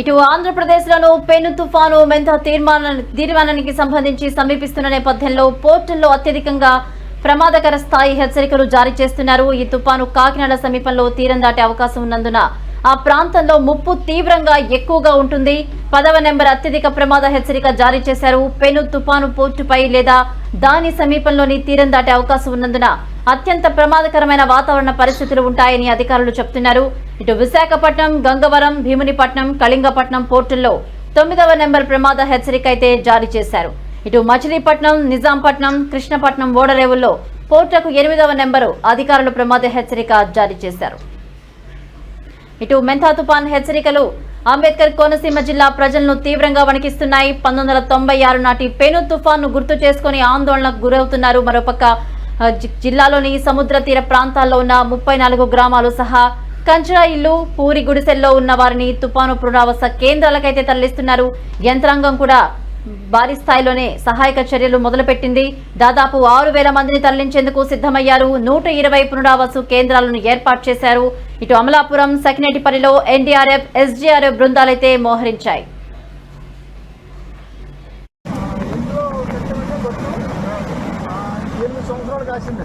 ఇటు ఆంధ్రప్రదేశ్లోనూ పెను తుఫాను మెంత తీర్మాన తీర్మానానికి సంబంధించి సమీపిస్తున్న నేపథ్యంలో పోర్టుల్లో అత్యధికంగా ప్రమాదకర స్థాయి హెచ్చరికలు జారీ చేస్తున్నారు. ఈ తుఫాను కాకినాడ సమీపంలో తీరం దాటే అవకాశం ఉన్నందున ఆ ప్రాంతంలో ముప్పు తీవ్రంగా ఎక్కువగా ఉంటుంది. పదవ నెంబర్ అత్యధిక ప్రమాద హెచ్చరిక జారీ చేశారు. పెను తుఫాను పోర్టుపై లేదా దాని సమీపంలోని తీరం దాటే అవకాశం ఉన్నందున అత్యంత ప్రమాదకరమైన వాతావరణ పరిస్థితులు ఉంటాయని అధికారులు చెప్తున్నారు. ఇటు విశాఖపట్నం గంగవరం భీమునిపట్నం కళింగపట్నం పోర్టుల్లో తొమ్మిదవ నెంబర్ ప్రమాద హెచ్చరిక అయితే జారీ చేశారు. ఇటు మచిలీపట్నం నిజాంపట్నం కృష్ణపట్నం ఓడరేవుల్లో పోర్టులకు ఎనిమిదవ నెంబరు అధికారులు ప్రమాద హెచ్చరిక జారీ చేశారు. ఇటు మెంథా తుపాన్ హెచ్చరికలు. అంబేద్కర్ కోనసీమ జిల్లా ప్రజలను తీవ్రంగా వణికిస్తున్నాయి. పంతొమ్మిది వందల తొంభై ఆరు నాటి పెను తుఫాన్ను గుర్తు చేసుకుని ఆందోళనకు గురవుతున్నారు. మరోపక్క జిల్లాలోని సముద్ర తీర ప్రాంతాల్లో ఉన్న ముప్పై నాలుగు గ్రామాలు సహా కంచరా ఇల్లు పూరి గుడిసెల్లో ఉన్న వారిని తుపాను పునరావాస కేంద్రాలకైతే తరలిస్తున్నారు. యంత్రాంగం కూడా భారీ స్థాయిలోనే సహాయక చర్యలు మొదలుపెట్టింది. దాదాపు ఆరు వేల మందిని తరలించేందుకు సిద్ధమయ్యారు. నూట ఇరవై పునరావాసు కేంద్రాలను ఏర్పాటు చేశారు. ఇటు అమలాపురం సకినేటిపల్లిలో ఎన్డీఆర్ఎఫ్ ఎస్డీఆర్ఎఫ్ బృందాలైతే మోహరించాయి. సంవత్సరాలు కాసింది.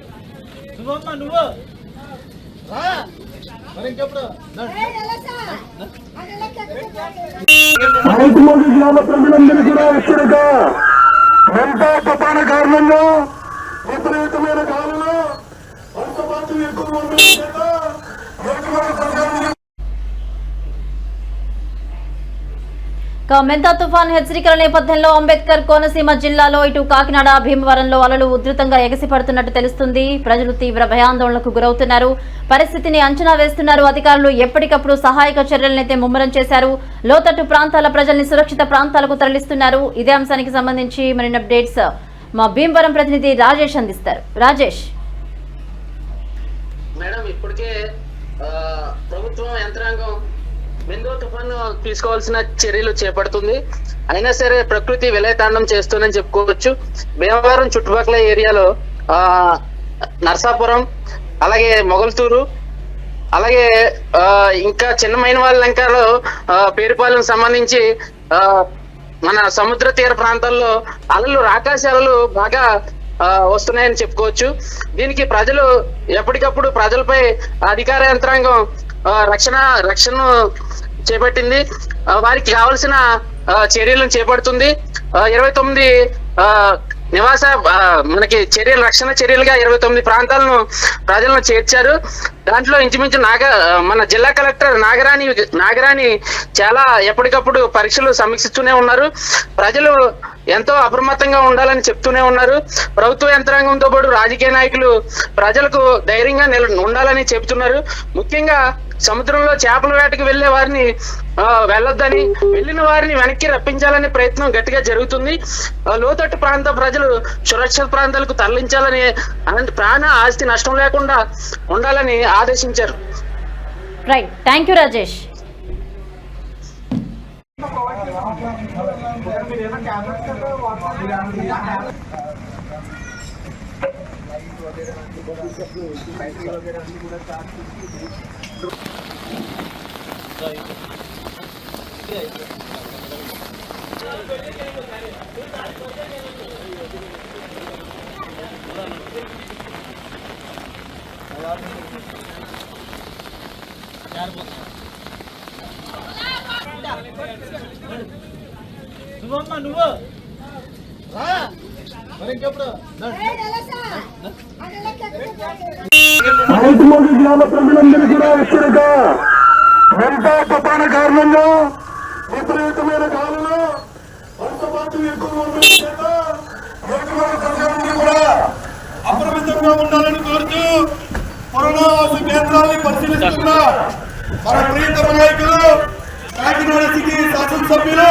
నువ్వమ్మా నువ్వు? రా. మరి ఇంకెప్పుడు? రైతుమూడి గ్రామ ప్రజలందరూ కూడా హెచ్చరిక. ఎంత తుఫాను కారణంగా విపరీతమైన గాలులు. వర్షపాతం ఎక్కువ ఉండడం చేత రైతులకు ప్రజలు ఇక మెంతా తుఫాన్ హెచ్చరికల నేపథ్యంలో అంబేద్కర్ కోనసీమ జిల్లాలో ఇటు కాకినాడ భీమవరంలో అలలు ఉధృతంగా ఎగసిపడుతున్నట్టు తెలుస్తుంది. ప్రజలు తీవ్ర భయాందోళనకు గురవుతున్నారు. పరిస్థితిని అంచనా వేస్తున్నారు. అధికారులు ఎప్పటికప్పుడు సహాయక చర్యలనైతే ముమ్మరం చేశారు. లోతట్టు ప్రాంతాల ప్రజల్ని సురక్షిత ప్రాంతాలకు తరలిస్తున్నారు. ఇదే అంశానికి సంబంధించి మరిన్ని అప్డేట్స్ మా భీమవరం ప్రతినిధి రాజేష్ అందిస్తారు. రాజేష్. మేడం ఇప్పటికే ప్రభుత్వం యంత్రాంగం బిందు తుఫాను తీసుకోవాల్సిన చర్యలు చేపడుతుంది. అయినా సరే ప్రకృతి విలయతాండం చేస్తుందని చెప్పుకోవచ్చు. భీమవరం చుట్టుపక్కల ఏరియాలో ఆ నర్సాపురం అలాగే మొగల్తూరు అలాగే ఆ, ఇంకా చిన్నమైన వాళ్ళ లంకలో పేరుపాలెం సంబంధించి ఆ, మన సముద్ర తీర ప్రాంతాల్లో అలలు రాకాశ అలలు బాగా ఆ, వస్తున్నాయని చెప్పుకోవచ్చు. దీనికి ప్రజలు ఎప్పటికప్పుడు ప్రజలపై అధికార యంత్రాంగం రక్షణ రక్షణ చేపట్టింది. వారికి కావలసిన ఆ, చర్యలను చేపడుతుంది. ఆ, ఇరవై తొమ్మిది ఆ, నివాస మనకి చర్యలు రక్షణ చర్యలుగా ఇరవై తొమ్మిది ప్రాంతాలను ప్రజలను చేర్చారు. దాంట్లో ఇంచుమించు నాగ మన జిల్లా కలెక్టర్ నాగరాణి నాగరాణి చాలా ఎప్పటికప్పుడు పరీక్షలు సమీక్షిస్తూనే ఉన్నారు. ప్రజలు ఎంతో అప్రమత్తంగా ఉండాలని చెప్తూనే ఉన్నారు. ప్రభుత్వ యంత్రాంగంతో పాటు రాజకీయ నాయకులు ప్రజలకు ధైర్యంగా నిల ఉండాలని చెబుతున్నారు. ముఖ్యంగా సముద్రంలో చేపల వేటకు వెళ్ళే వారిని వెళ్ళొద్దని వెళ్ళిన వారిని వెనక్కి రప్పించాలనే ప్రయత్నం గట్టిగా జరుగుతుంది. లోతట్టు ప్రాంత ప్రజలు సురక్షిత ప్రాంతాలకు తరలించాలని అలాంటి ప్రాణ ఆస్తి నష్టం లేకుండా ఉండాలని ఆదేశించారు. రైట్ థ్యాంక్ యూ రాజేష్ మీరు ఏదైనా క్యామెరాస్ కదా వాట్సాప్ మీరు ఏమైనా- మీరు ఏమైనా యాప్ నువ్వమ్మా నువ్వు రా మరి ఇంకెప్పుడు రైతుమూడి గ్రామ ప్రజలందరూ కూడా హెచ్చరిక వెంటా తుఫాను కారణంగా విపరీతమైన కాలంలో వర్షపాతం ఎక్కువ ప్రజలందరూ కూడా అప్రమితంగా ఉండాలని కోరుతూ పునరావాస కేంద్రాన్ని పరిశీలిస్తున్న మన ప్రియతమ నాయకులు కాకినాడ సిటీ శాసనసభ్యులు